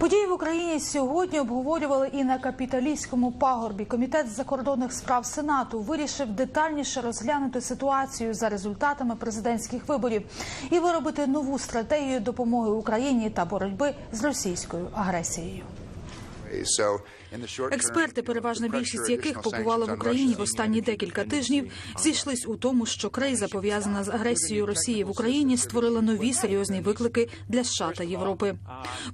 Події в Україні сьогодні обговорювали і на капіталійському пагорбі. Комітет з закордонних справ Сенату вирішив детальніше розглянути ситуацію за результатами президентських виборів і виробити нову стратегію допомоги Україні та боротьби з російською агресією. Експерти, переважна більшість яких побували в Україні в останні декілька тижнів, зійшлись у тому, що криза пов'язана з агресією Росії в Україні створила нові серйозні виклики для США та Європи.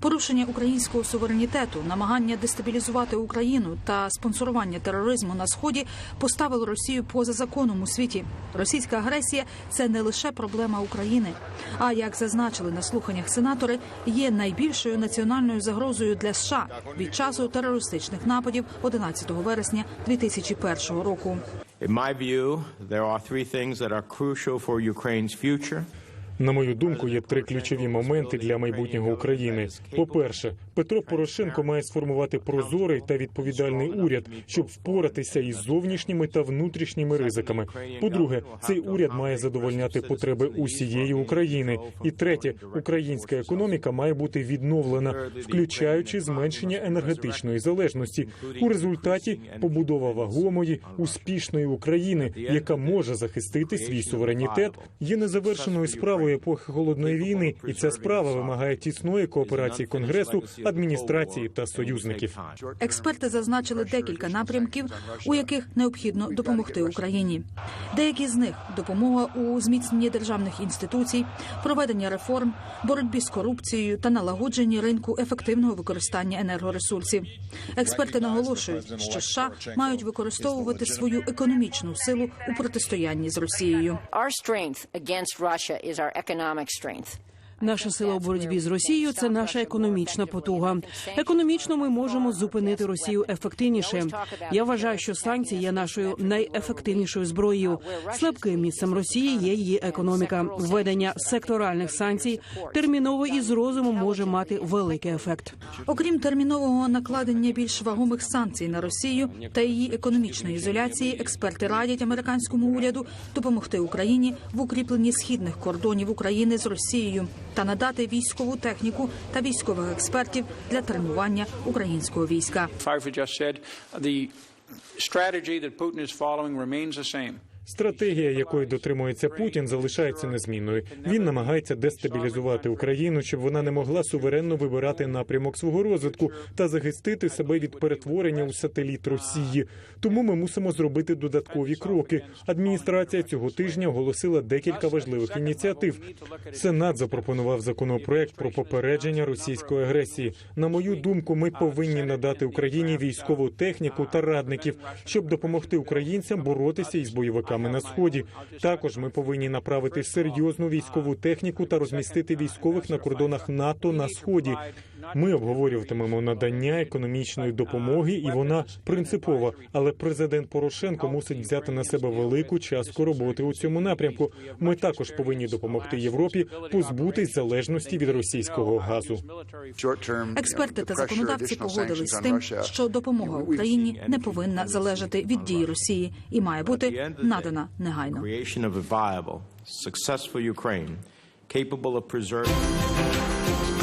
Порушення українського суверенітету, намагання дестабілізувати Україну та спонсорування тероризму на сході поставило Росію поза законом у світі. Російська агресія це не лише проблема України, а як зазначили на слуханнях сенатори, є найбільшою національною загрозою для США від часу терористичних нападів 11 вересня 2001 року. In my view, there are three things that are crucial for Ukraine's future. На мою думку, є три ключові моменти для майбутнього України. По-перше, Петро Порошенко має сформувати прозорий та відповідальний уряд, щоб впоратися із зовнішніми та внутрішніми ризиками. По-друге, цей уряд має задовольняти потреби усієї України. І третє, українська економіка має бути відновлена, включаючи зменшення енергетичної залежності. У результаті побудова вагомої успішної України, яка може захистити свій суверенітет, є незавершеною справою епохи холодної війни, і ця справа вимагає тісної кооперації конгресу, адміністрації та союзників. Експерти зазначили декілька напрямків, у яких необхідно допомогти Україні. Деякі з них допомога у зміцненні державних інституцій, проведення реформ, боротьбі з корупцією та налагодженні ринку ефективного використання енергоресурсів. Експерти наголошують, що США мають використовувати свою економічну силу у протистоянні з Росією. economic strength. Наша сила у боротьбі з Росією це наша економічна потуга. Економічно ми можемо зупинити Росію ефективніше. Я вважаю, що санкції є нашою найефективнішою зброєю. Слабким місцем Росії є її економіка. Введення секторальних санкцій терміново і з розумом може мати великий ефект. Окрім термінового накладення більш вагомих санкцій на Росію та її економічної ізоляції, експерти радять американському уряду допомогти Україні в укріпленні східних кордонів України з Росією та надати військову техніку та військових експертів для тренування українського війська. Стратегія, якої дотримується Путін, залишається незмінною. Він намагається дестабілізувати Україну, щоб вона не могла суверенно вибирати напрямок свого розвитку та захистити себе від перетворення у сателіт Росії. Тому ми мусимо зробити додаткові кроки. Адміністрація цього тижня оголосила декілька важливих ініціатив. Сенат запропонував законопроект про попередження російської агресії. На мою думку, ми повинні надати Україні військову техніку та радників, щоб допомогти українцям боротися із бойовиками на сході. Також ми повинні направити серйозну військову техніку та розмістити військових на кордонах НАТО на сході. Ми обговорюватимемо надання економічної допомоги, і вона принципова. Але президент Порошенко мусить взяти на себе велику частку роботи у цьому напрямку. Ми також повинні допомогти Європі позбутись залежності від російського газу. Експерти та законодавці погодились з тим, що допомога Україні не повинна залежати від дії Росії і має бути надана негайно. Successful Ukraine, capable of preserving.